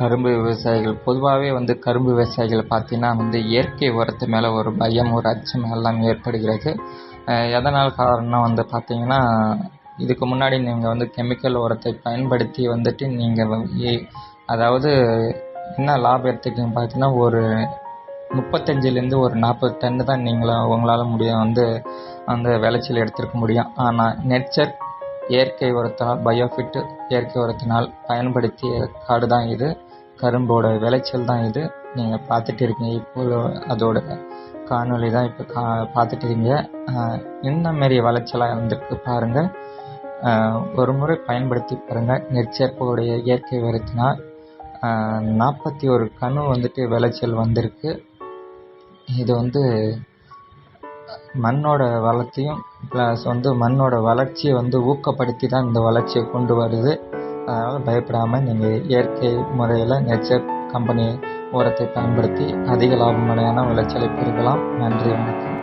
கரும்பு விவசாயிகள். பொதுவாகவே வந்து கரும்பு விவசாயிகளை பார்த்தீங்கன்னா வந்து இயற்கை உரத்து மேலே ஒரு பயம் ஒரு அச்சம் எல்லாம் ஏற்படுகிறது. எதனால் காரணம் வந்து பார்த்தீங்கன்னா இதுக்கு முன்னாடி நீங்கள் வந்து கெமிக்கல் உரத்தை பயன்படுத்தி வந்துட்டு நீங்கள் அதாவது என்ன லாபம் எடுத்துக்கிங்க பார்த்தீங்கன்னா ஒரு முப்பத்தஞ்சிலேருந்து ஒரு நாற்பது டன்னு தான் நீங்களாக உங்களால் முடியும் வந்து அந்த விளைச்சல் எடுத்திருக்க முடியும். ஆனால் நெச்சர் இயற்கை உரத்தினால் பயோஃபிட் இயற்கை உரத்தினால் பயன்படுத்திய காடு தான் இது. கரும்போட விளைச்சல் தான் இது. நீங்கள் பார்த்துட்டு இருக்கீங்க. இப்போ அதோட காணொலி தான் இப்போ கா பார்த்துட்டு இருக்கீங்க. இந்த மாரி விளைச்சலாக இருந்திருக்கு பாருங்கள் ஒரு முறை பயன்படுத்தி பாருங்கள் நெற்சேர்ப்போடைய இயற்கை உரத்தினால் நாற்பத்தி ஒரு கணு வந்துட்டு விளைச்சல் வந்திருக்கு. இது வந்து மண்ணோட வளத்தையும் ப்ளஸ் வந்து மண்ணோட வளர்ச்சியை வந்து ஊக்கப்படுத்தி தான் இந்த வளர்ச்சியை கொண்டு வருது. அதனால் பயப்படாமல் நீங்கள் இயற்கை முறையில் நெச்சர் கம்பெனி உரத்தை பயன்படுத்தி அதிக லாபமடையான விளைச்சலை பெருக்கலாம். நன்றி வணக்கம்.